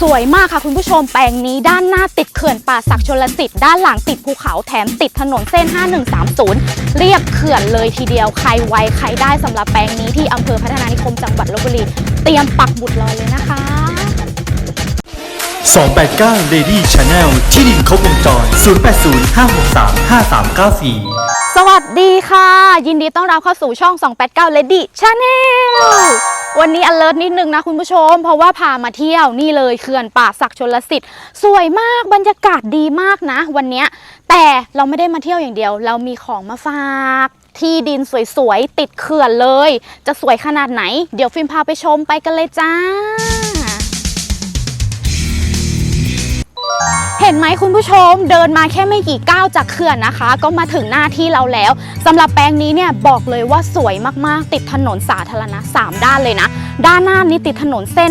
สวยมากค่ะคุณผู้ชมแปลงนี้ด้านหน้าติดเขื่อนป่าศักดิ์ชลสิทธิ์ด้านหลังติดภูเขาแถมติดถนนเส้น 5130 เรียบเขื่อนเลยทีเดียวใครไวใครได้สำหรับแปลงนี้ที่อำเภอพัฒนานิคมจังหวัดลบบุรี เตรียมปักบุตรรอเลยนะคะ 289 Lady Channel ที่ดินครบวงจร 080 563 5394 สวัสดีค่ะ ยินดีต้อนรับเข้าสู่ช่อง 289 Lady Channel วันนี้ alert นิดนึงนะคุณผู้ชม เพราะว่าพามาเที่ยวนี่เลยเขื่อนป่าศักดิ์ชลสิทธิ์สวยมากบรรยากาศดีมากนะ วันนี้แต่เราไม่ได้มาเที่ยวอย่างเดียว เรามีของมาฝากที่ดินสวยๆติดเขื่อนเลย จะสวยขนาดไหน เดี๋ยวฟิล์มพาไปชมไปกันเลยจ้า ห็นไหมคุณผู้ชมเดินมาแค่ไม่กี่ก้าวจากเขื่อนนะคะ ก็มาถึงหน้าที่เราแล้วสำหรับแปลงนี้เนี่ยบอกเลยว่าสวยมากๆ ติดถนนสาธารณะ 3 ด้านเลยนะ ด้านหน้านี้ติดถนนเส้น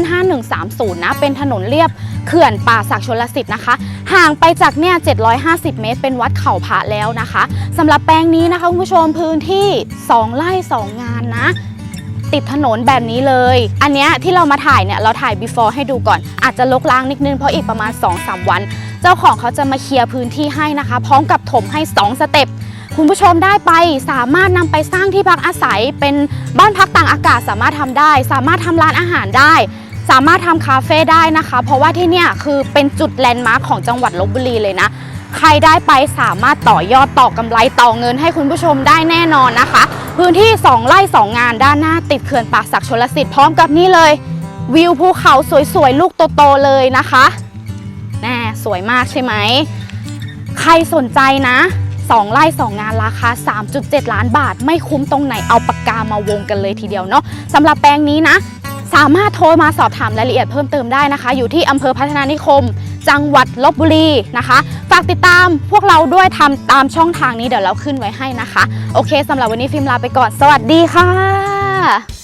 5130 นะ เป็นถนนเรียบเขื่อนป่าศักดิ์ชลสิทธิ์นะคะ ห่างไปจากเนี่ย 750 เมตร เป็นวัดเขาผาแล้วนะคะสำหรับแปลงนี้นะคะคุณผู้ชมพื้นที่ 2ไร่2งานนะ ติดถนนแบบนี้เลย อันเนี้ยที่เรามาถ่ายเนี่ยเราถ่าย before ให้ดูก่อน อาจจะลกล้างนิดนึงเพราะอีกประมาณ 2-3 วัน เจ้าของเขาจะมาเคลียร์พื้นที่ให้นะคะ พร้อมกับถมให้ 2 สเต็ปคุณผู้ชมได้ไปสามารถนำไปสร้างที่พักอาศัย เป็นบ้านพักต่างอากาศสามารถทำได้ สามารถทำร้านอาหารได้ สามารถทำคาเฟ่ได้นะคะ เพราะว่าที่เนี่ยคือเป็นจุดแลนด์มาร์คของจังหวัดลบบุรีเลยนะ ใครได้ไปสามารถต่อยอดต่อกำไรต่อเงินให้คุณผู้ชมได้แน่นอนนะคะ พื้นที่ 2 ไร่ 2 งานด้านหน้าติดเขื่อนป่าศักชลสิทธิ์พร้อมกับนี่เลย วิวภูเขาสวยๆ ลูกโตๆเลยนะคะแน่สวยมากใช่ไหม ใครสนใจนะ 2 ไร่ 2 งานราคา 3.7 ล้านบาท ไม่คุ้มตรงไหนเอาปากกามาวงกันเลยทีเดียวเนาะสำหรับแปลงนี้นะ สามารถโทรมาสอบถามรายละเอียดเพิ่มเติมได้นะคะ อยู่ที่อำเภอพัฒนานิคม จังหวัดลบบุรีนะคะ ฝากติดตามพวกเราด้วยทำตามช่องทางนี้เดี๋ยวเราขึ้นไว้ให้นะคะ โอเคสำหรับวันนี้ฟิล์มลาไปก่อน สวัสดีค่ะ